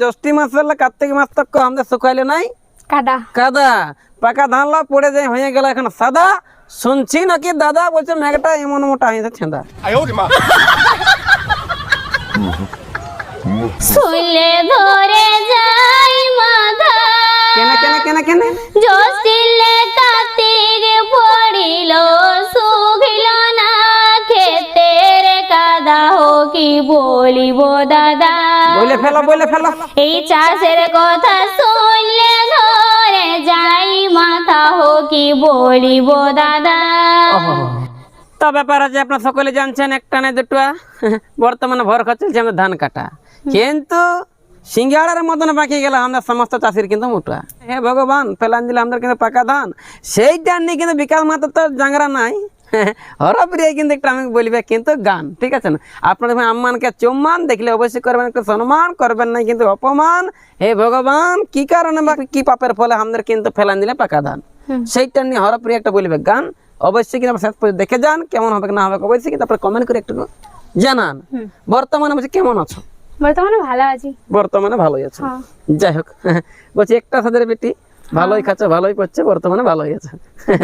জ্যৈষ্ঠী মাস হলে কার্তিক মাস তক আমাদের শুকাইলে নাই। কাদা। কাদা। পাকা ধান লা পড়ে যায় হয়ে গেল এখন সাদা। শুনছি নাকি দাদা বলছে মেঘটা এমন মোটা হয়েছে ছেঁদা। শুনলে ধরে যাই বলে ফেলো বলে ফেলো। এই চাষের কথা শুনলে ধরে যাই মাথা হো কি বলিব দাদা। তো ব্যাপার আছে আপনার সকলে জানছেন একটা না দুটো। বর্তমানে ভর খরচ চলছে আমাদের ধান কাটা। কিন্তু সিঙ্গাড়ার মতন বাকি গেল আমরা সমস্ত চাষির কিন্তু মোটা। হে ভগবান ফেলান দিলে আমাদের কিন্তু পাকা ধান। সেইটা নিয়ে কিন্তু বিকাশ মাত্র তো জাংরা নাই। হরপ্রিয় কিন্তু একটা আমি বলবে কিন্তু গান ঠিক আছে না? আপনার যখন আম্মানকে চুম্মান দেখলে অবশ্যই করবেন একটু সম্মান করবেন না কিন্তু অপমান। হে ভগবান কি কারণে বা কি পাপের ফলে আমাদের কিন্তু ফেলান দিলে পাকা ধান? সেইটা নিয়ে হরপ্রিয় একটা বলবে গান। অবশ্যই কিন্তু শেষ পর্যন্ত দেখে যান কেমন হবে না হবে অবশ্যই কিন্তু আপনার কমেন্ট করে একটু জানান। বর্তমানে বলছি কেমন আছো? বর্তমানে ভালো আছি। বর্তমানে ভালোই আছো। হ্যাঁ। যাই হোক বলছি একটা সাদের বেটি ভালোই খাচ্ছে ভালোই করছে বর্তমানে ভালোই আছে।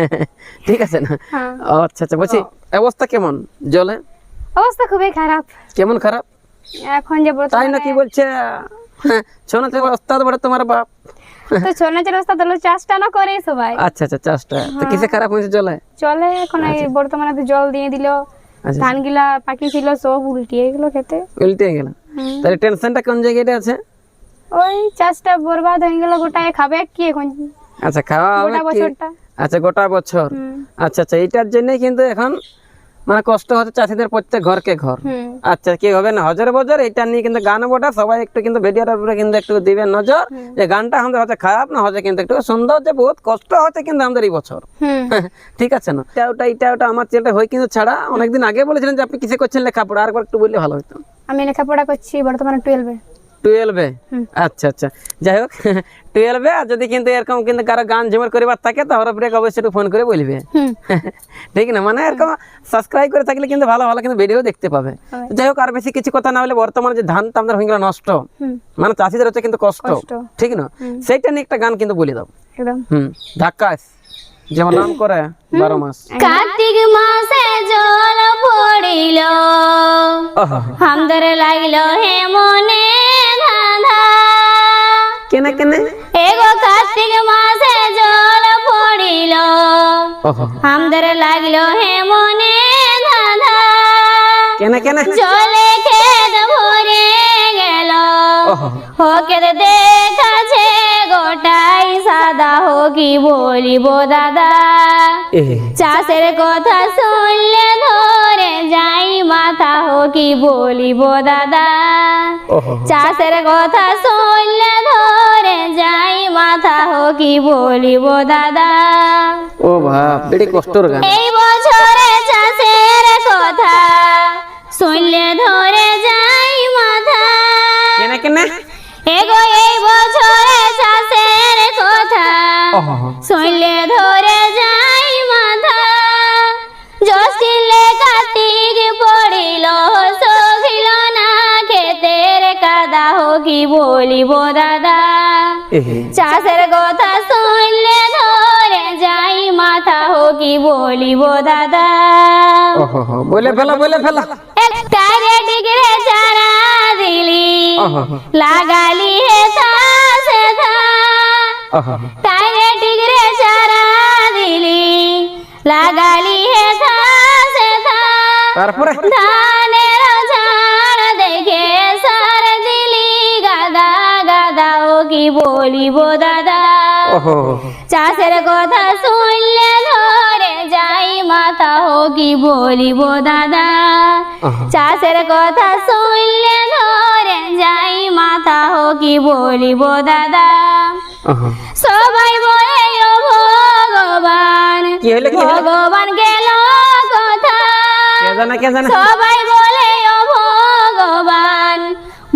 ঠিক আছে না? হ্যাঁ। আচ্ছা আচ্ছা বলছি অবস্থা কেমন? জলে? অবস্থা খুবই খারাপ। কেমন খারাপ? এখন যে তাই না কি বলছে শোনা ওস্তাদ বড় তোমার বাপ। তো ছোট নাচের অবস্থা তাহলে চাষটা না করে সবাই। আচ্ছা আচ্ছা চাষটা। তো কিসে খারাপ হয়েছে জলে? চলে এখন এই বর্তমানে তো জল দিয়ে দিল। আচ্ছা। ধান গিলা পাকি ছিল সব উল্টিয়ে গেল খেতে। উল্টে গেল। তাহলে টেনশনটা কোন জায়গাটা আছে? ওই চাষটা বরবাদ হয়ে গেল গোটায় খাবে কি এখন? আচ্ছা খাওয়া হবে গোটা বছরটা। আচ্ছা গোটা বছর। আচ্ছা আচ্ছা এইটার জন্যই কিন্তু এখন মানে কষ্ট হচ্ছে চাষিদের প্রত্যেক ঘরকে ঘর। আচ্ছা কি হবে না? হজর বজর এটা নিয়ে কিন্তু গান বটা সবাই একটু কিন্তু ভিডিওটার উপরে কিন্তু একটু দিবেন নজর। যে গানটা আমাদের হচ্ছে খারাপ না হচ্ছে কিন্তু একটু সুন্দর যে বহুত কষ্ট হচ্ছে কিন্তু আমাদের এই বছর। ঠিক আছে না? এটা ওটা এটা ওটা আমার ছেলেটা হয় কিন্তু ছাড়া। অনেকদিন আগে বলেছিলেন যে আপনি কিসে করছেন লেখাপড়া? আর একটু বললে ভালো হতো। আমি লেখাপড়া করছি বর্তমানে টুয়েলভে টুয়েলভে আচ্ছা আচ্ছা। যাই হোক টুয়েলভে আর যদি কিন্তু এরকম কিন্তু কারও গান ঝুমার করিবার থাকে তো হরপ্রিয়া অবশ্যই একটু ফোন করে বলবে। ঠিক না? মানে এরকম সাবস্ক্রাইব করে থাকলে কিন্তু ভালো ভালো কিন্তু ভিডিও দেখতে পাবে। যাই হোক আর বেশি কিছু কথা না হলে বর্তমানে যে ধান আমাদের হয়ে গেল নষ্ট মানে চাষিদের হচ্ছে কিন্তু কষ্ট। ঠিক না? সেইটা নিয়ে একটা গান কিন্তু বলে দাও। একদম। হুম ধাক্কাস যেমন নাম করে বারো মাস। কার্তিক মাসে জল পড়িল। ওহ, হামদের লাগিল হে মনে। কেনে কেনে? এগো কার্তিক মাসে জল পড়িল। লাগিল হে মনে ধাঁধা। কেনে কেনে? জলে খেত ভরে গেল। দেখাছে গোটাই সাদা। হোকি বলিব দাদা? চাষের কথা শুনলে ধরে যাই হোকি বলিব দাদা? চাষের কথা শুনলে ধরে যাই মাথা হোকি বলিব দাদা? ও বাপ বেড়ি কষ্টর গান। এই বছরে চাষের কথা শুনলে ধরে যাই মাথা। কেনে কেনে? এগো এই বছরে চাষের কথা কাদা হোকি বলিব দাদা এ, চাষের কথা শুনলে ধরে যাই মাথা হোকি বলিব দাদা ওহ, বলে ফেলা বলে ফেলা একটা ডিগ্রে চারা দিলি ওহ, লাগালি হে চাষে ধা ওহ, তাইরে ডিগ্রে চারা দিলি লাগালি হে ঘাসে ঘা তারপরে ধানের ঝাড় বলিব দাদা। চাষের কথা শুনলে ধরে যাই মাথা হো কি বলিব দাদা। চাষের কথা শুনলে ধরে যাই মাথা হো কি বলিব দাদা। সবাই বলে ও ভগবান ভগবান গেল কথা সবাই বলে ও ভগবান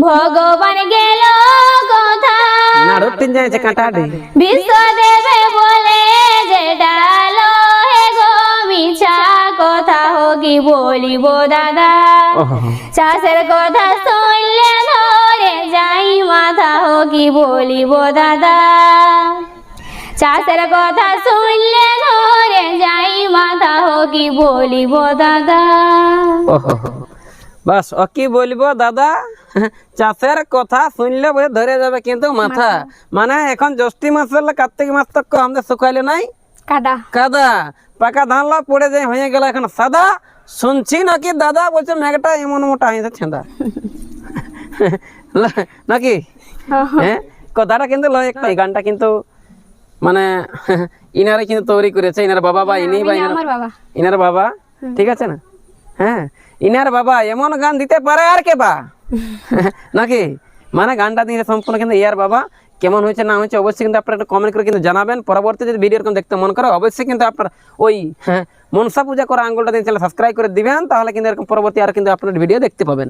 ভগবান গেল না রুটিন যাইছে কাঁটাডি বিশ্ব দেবে বলে যে ডালো হে গো মিছা কথা হোকি বলিব দাদা ওহ, চাষের কথা শুনলে ধরে যাই মাথা হো কি বলিব দাদা চাষের কথা শুনলে ধরে যাই মাথা হো কি বলিব দাদা ওহো বাস ও কি বলব দাদা? চাষের কথা শুনলে বোধ ধরে যাবে কিন্তু মাথা। মানে এখন জ্যৈষ্ঠী মাস হলে কার্তিক মাস তক আমাদের শুকাইলে নাই। কাদা। কাদা। পাকা ধান লা পড়ে যায় হয়ে গেল এখন সাদা। শুনছি নাকি দাদা বলছে মেঘটা এমন মোটা হয়েছে ছেঁদা নাকি? হ্যাঁ? কথাটা কিন্তু লয় একটা। এই গানটা কিন্তু মানে ইনারে কিন্তু তৈরি করেছে। ইনার বাবা বা ইনি বা ইনার বাবা। ঠিক আছে না? হ্যাঁ ইনার বাবা এমন গান দিতে পারে আর কে বা? নাকি? মানে গানটা দিয়ে সম্পূর্ণ কিন্তু ইয়ার বাবা। কেমন হয়েছে, না হয়েছে, অবশ্যই কিন্তু আপনারা একটা কমেন্ট করে কিন্তু জানাবেন। পরবর্তী যদি ভিডিও এরকম দেখতে মন করে, অবশ্যই কিন্তু আপনার ওই হ্যাঁ মনসা পূজা করা আঙ্গুলটা দিয়ে চ্যানেল সাবস্ক্রাইব করে দিবেন, তাহলে কিন্তু এরকম পরবর্তী আর কিন্তু আপনার ভিডিও দেখতে পাবেন।